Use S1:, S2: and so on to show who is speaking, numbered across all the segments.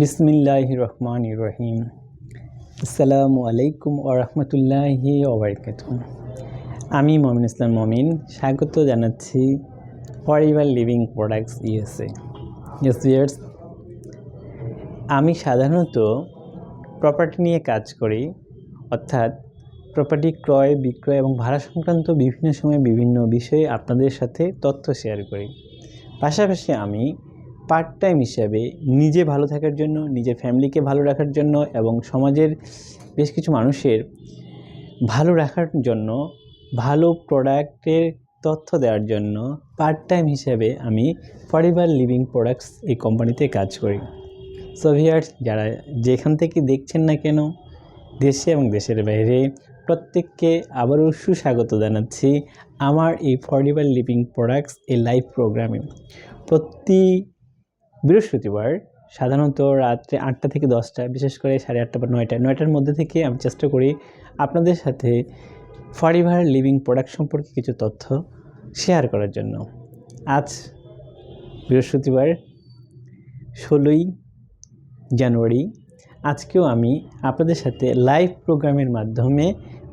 S1: বিসমিল্লাহ রহমান রহিম। আসসালামু আলাইকুম ওরহমতুল্লাহি ওবরকাত আমি মমিন ইসলাম মমিন, স্বাগত জানাচ্ছি forever living products USA yes years আমি সাধারণত প্রপার্টি নিয়ে কাজ করি, অর্থাৎ প্রপার্টি ক্রয়, বিক্রয় এবং ভাড়া সংক্রান্ত বিভিন্ন সময় বিভিন্ন বিষয়ে আপনাদের সাথে তথ্য শেয়ার করি। পাশাপাশি আমি পার্ট টাইম হিসাবে নিজে ভালো থাকার জন্য, নিজের ফ্যামিলিকে ভালো রাখার জন্য এবং সমাজের বেশ কিছু মানুষের ভালো রাখার জন্য, ভালো প্রোডাক্টের তথ্য দেওয়ার জন্য পার্ট টাইম হিসাবে আমি ফরিভার লিভিং প্রোডাক্টস এই কোম্পানিতে কাজ করি। সো ভিয়ার্স যারা যেখান থেকে দেখছেন না কেন, দেশে এবং দেশের বাইরে, প্রত্যেককে আবারও সুস্বাগত জানাচ্ছি আমার এই ফরিভার লিভিং প্রোডাক্টস এই লাইভ প্রোগ্রামে প্রতি বৃহস্পতিবার সাধারণত রাত্রে আটটা থেকে দশটা, বিশেষ করে সাড়ে আটটা বা নয়টা। নয়টার মধ্যে থেকে আমি চেষ্টা করি আপনাদের সাথে ফরিভার লিভিং প্রোডাক্ট সম্পর্কে কিছু তথ্য শেয়ার করার জন্য। আজ বৃহস্পতিবার ষোলোই জানুয়ারি আজকেও আমি আপনাদের সাথে লাইভ প্রোগ্রামের মাধ্যমে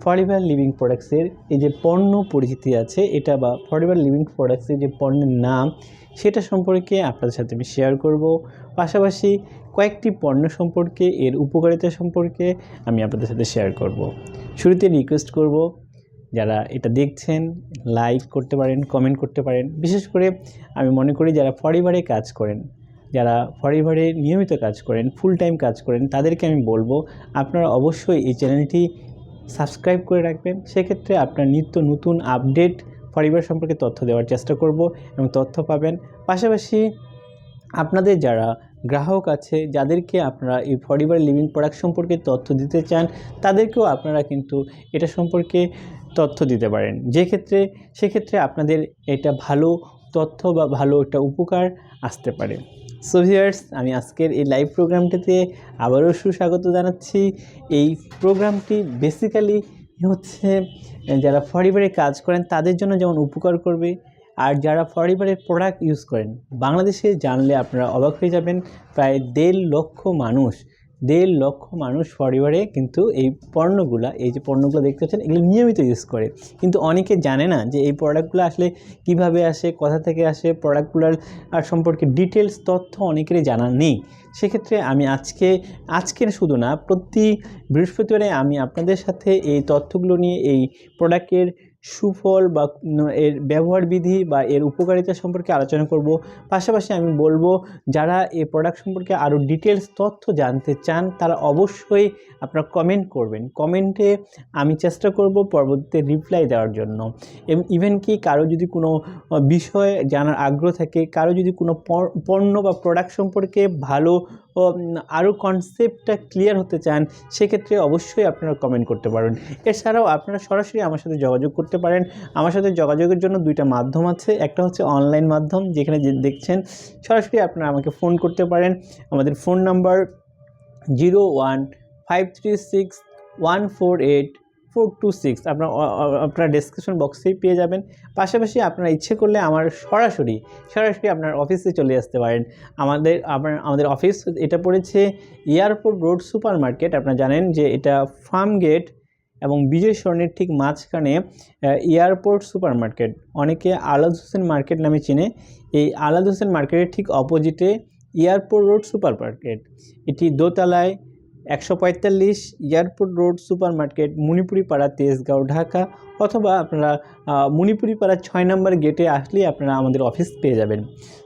S1: ফরিভার লিভিং প্রোডাক্টসের এই যে পণ্য পরিচিতি আছে, এটা বা ফরিভার লিভিং প্রোডাক্টসের যে পণ্যের নাম, সেটা সম্পর্কে আপনাদের সাথে আমি শেয়ার করব। পাশাপাশি কয়েকটি পণ্য সম্পর্কে, এর উপকারিতা সম্পর্কে আমি আপনাদের সাথে শেয়ার করব। শুরুতে রিকোয়েস্ট করব, যারা এটা দেখছেন লাইক করতে পারেন কমেন্ট করতে পারেন। বিশেষ করে আমি মনে করি যারা ফরিভারে কাজ করেন যারা ফরিভারে নিয়মিত কাজ করেন ফুল টাইম কাজ করেন, তাদেরকে আমি বলব, আপনারা অবশ্যই এই চ্যানেলটি সাবস্ক্রাইব করে রাখবেন। সেক্ষেত্রে আপনার নিত্য নতুন আপডেট পরিবার সম্পর্কে তথ্য দেওয়ার চেষ্টা করব এবং তথ্য পাবেন। পাশাপাশি আপনাদের যারা গ্রাহক আছে, যাদেরকে আপনারা এই ফরিবার লিভিং প্রোডাক্ট সম্পর্কে তথ্য দিতে চান, তাদেরকেও আপনারা কিন্তু এটা সম্পর্কে তথ্য দিতে পারেন। যে ক্ষেত্রে সেক্ষেত্রে আপনাদের এটা ভালো তথ্য বা ভালো একটা উপকার আসতে পারে। সো ভিউয়ার্স আমি আজকের এই লাইভ প্রোগ্রামটিতে আবারও সুস্বাগত জানাচ্ছি। এই প্রোগ্রামটি বেসিক্যালি হচ্ছে, যারা ফরিবারে কাজ করেন, তাদের জন্য যেমন উপকার করবে, আর যারা ফরিবারের প্রোডাক্ট ইউজ করেন, বাংলাদেশে জানলে আপনারা অবাক হয়ে যাবেন, প্রায় দেড় লক্ষ মানুষ দেড় লক্ষ মানুষ পরিবারে কিন্তু এই পণ্যগুলো, এই যে পণ্যগুলো দেখতে পাচ্ছেন, এগুলো নিয়মিত ইউজ করে। কিন্তু অনেকে জানে না যে এই প্রোডাক্টগুলো আসলে কীভাবে আসে, কোথা থেকে আসে প্রোডাক্টগুলোর আর সম্পর্কে ডিটেলস তথ্য অনেকেরই জানা নেই। সেক্ষেত্রে আমি আজকে, আজকের শুধু না, প্রতি বৃহস্পতিবারে আমি আপনাদের সাথে এই তথ্যগুলো নিয়ে, এই প্রোডাক্টের সুফল বা এর ব্যবহার বিধি বা এর উপকারিতা সম্পর্কে আলোচনা করব। পাশাপাশি আমি বলব, যারা এই প্রোডাক্ট সম্পর্কে আরও ডিটেলস তথ্য জানতে চান, তারা অবশ্যই আপনারা কমেন্ট করবেন। কমেন্টে আমি চেষ্টা করব পরবর্তীতে রিপ্লাই দেওয়ার জন্য। ইভেন কি কারও যদি কোনো বিষয় জানার আগ্রহ থাকে, কারও যদি কোনো পণ্য বা প্রোডাক্ট সম্পর্কে ভালো আরও কনসেপ্টটা ক্লিয়ার হতে চান, সেক্ষেত্রে অবশ্যই আপনারা কমেন্ট করতে পারেন। এছাড়াও আপনারা সরাসরি আমার সাথে যোগাযোগ করতে পারেন। আমার সাথে যোগাযোগের জন্য দুইটা মাধ্যম আছে। একটা হচ্ছে অনলাইন মাধ্যম, যেখানে যে দেখছেন, সরাসরি আপনারা আমাকে ফোন করতে পারেন। আমাদের phone number zero one five three six one four eight four two six আপনার আপনার ডেসক্রিপশন বক্সেই পেয়ে যাবেন। পাশাপাশি আপনারা ইচ্ছে করলে আমার সরাসরি সরাসরি আপনার অফিসে চলে আসতে পারেন। আমাদের, আপনার, আমাদের অফিস এটা পড়েছে এয়ারপোর্ট রোড সুপার মার্কেট আপনারা জানেন যে এটা ফার্ম গেট এবং বিজয় স্বর্ণের ঠিক মাঝখানে এয়ারপোর্ট সুপার মার্কেট অনেকে আলাদ হোসেন মার্কেট নামে চিনে। এই আলাদ হোসেন মার্কেটের ঠিক অপোজিটে এয়ারপোর্ট রোড সুপার মার্কেট এটি দোতলায় একশো পঁয়তাল্লিশ airport road super market Manipuri Para Tejgaon, Dhaka অথবা আপনারা মণিপুরি পাড়া ছয় নম্বর গেটে আসলেই আপনারা আমাদের অফিস পেয়ে যাবেন।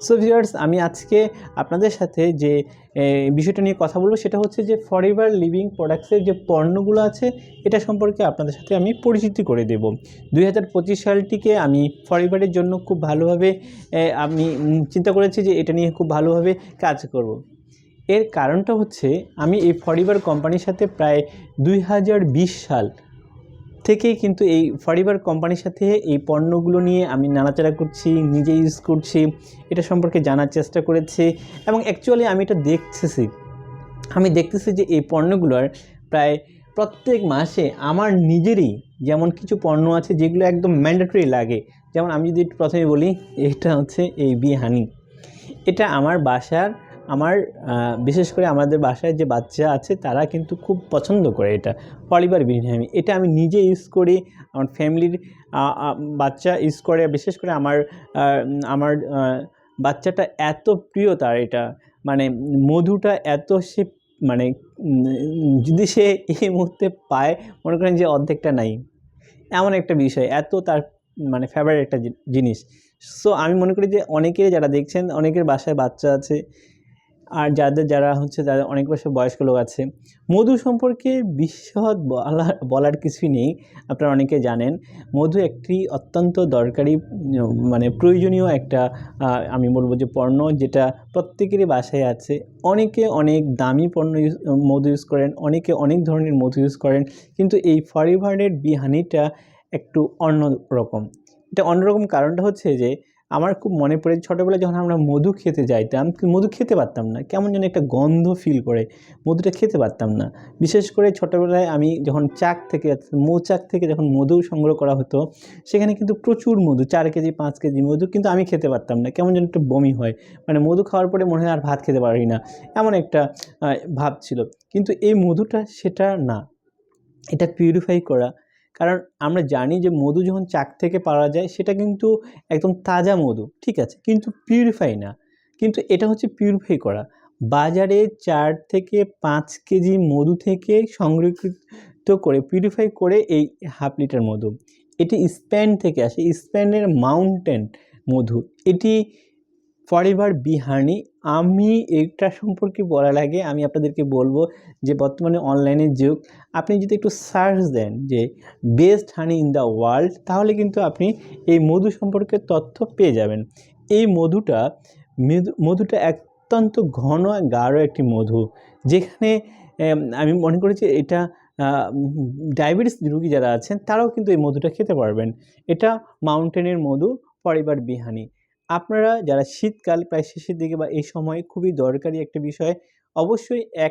S1: সো ভিউয়ার্স আমি আজকে আপনাদের সাথে যে বিষয়টা নিয়ে কথা বলব সেটা হচ্ছে যে ফরএভার লিভিং প্রোডাক্টসের যে পণ্যগুলো আছে, এটা সম্পর্কে আপনাদের সাথে আমি পরিচিতি করে দেব। দুই সালটিকে আমি ফরএভারের জন্য খুব ভালোভাবে আমি চিন্তা করেছি যে, এটা নিয়ে খুব ভালোভাবে কাজ করব। এর কারণটা হচ্ছে আমি এই ফরিবার কোম্পানির সাথে প্রায় দুই হাজার বিশ সাল থেকেই কিন্তু এই ফরিবার কোম্পানির সাথে এই পণ্যগুলো নিয়ে আমি নাড়াচাড়া করছি, নিজে ইউজ করছি, এটা সম্পর্কে জানার চেষ্টা করেছি এবং অ্যাকচুয়ালি আমি এটা দেখতেছি। আমি দেখতেছি যে এই পণ্যগুলোর প্রায় প্রত্যেক মাসে আমার নিজেরই যেমন কিছু পণ্য আছে যেগুলো একদম ম্যান্ডেটরি লাগে, যেমন আমি যদি প্রথমে বলি, এটা হচ্ছে এই বি হানি এটা আমার বাসার আমার বিশেষ করে আমাদের বাসায় যে বাচ্চা আছে, তারা কিন্তু খুব পছন্দ করে এটা। পরিবার বিরিয়ানি এটা আমি নিজে ইউজ করি, আমার ফ্যামিলির বাচ্চা ইউজ করে। বিশেষ করে আমার আমার বাচ্চাটা এত প্রিয় তার এটা। মানে মধুটা এত সে মানে যদি সে এই মুহূর্তে পায়, মনে করেন যে অর্ধেকটা নাই। এমন একটা বিষয়, এত তার মানে ফেভারিট একটা জিনিস। সো আমি মনে করি যে অনেকের যারা দেখছেন, অনেকের বাসায় বাচ্চা আছে আর যাদের যারা হচ্ছে যাদের অনেক বছর বয়স্ক লোক আছে। মধু সম্পর্কে বিশদ বলার বলার কিছুই নেই, আপনারা অনেকে জানেন। মধু একটি অত্যন্ত দরকারি মানে প্রয়োজনীয় একটা আমি বলব যে পণ্য যেটা প্রত্যেকেরই বাসায় আছে। অনেকে অনেক দামি পণ্য ইউজ, মধু ইউজ করেন, অনেকে অনেক ধরনের মধু ইউজ করেন, কিন্তু এই ফরিভারের বিহানিটা একটু অন্য রকম এটা অন্যরকম কারণটা হচ্ছে যে আমার খুব মনে পড়ে ছোটোবেলায় যখন আমরা মধু খেতে যাইতাম মধু খেতে পারতাম না। কেমন যেন একটা গন্ধ ফিল করে মধুটা খেতে পারতাম না। বিশেষ করে ছোটোবেলায় আমি যখন চাক থেকে মৌচাক থেকে যখন মধু সংগ্রহ করা হতো, সেখানে কিন্তু প্রচুর মধু, চার কেজি, পাঁচ কেজি মধু কিন্তু আমি খেতে পারতাম না। কেমন যেন একটু বমি হয়। মানে মধু খাওয়ার পরে মনে হয় আর ভাত খেতে পারি না। এমন একটা ভাব ছিল। কিন্তু এই মধুটা সেটা না। এটা পিউরিফাই করা কারণ আমরা জানি যে মধু যখন চাক থেকে পাওয়া যায়, সেটা কিন্তু একদম তাজা মধু, ঠিক আছে? কিন্তু পিউরিফাই না। কিন্তু এটা হচ্ছে পিউরিফাই করা। বাজারে চার থেকে পাঁচ কেজি মধু থেকে সংরক্ষিত করে পিউরিফাই করে এই হাফ লিটার মধু। এটি স্প্যান থেকে আসে স্প্যানের মাউন্টেন মধু। এটি ফরএভার বি হানি আমি এটা সম্পর্কে বলার আগে আমি আপনাদেরকে বলব যে বর্তমানে অনলাইনের যুগ, আপনি যদি একটু সার্চ দেন যে best honey in the world তাহলে কিন্তু আপনি এই মধু সম্পর্কে তথ্য পেয়ে যাবেন। এই মধুটা মধুটা অত্যন্ত ঘন গাঢ় একটি মধু, যেখানে আমি মনে করি যে এটা ডায়াবেটিস রুগী যারা আছেন, তারাও কিন্তু এই মধুটা খেতে পারবেন। এটা মাউন্টেনের মধু, পরিবার বিহানি আপনারা যারা শীতকাল প্রায় শেষের দিকে বা এই সময় খুবই দরকারি একটা বিষয়, অবশ্যই এক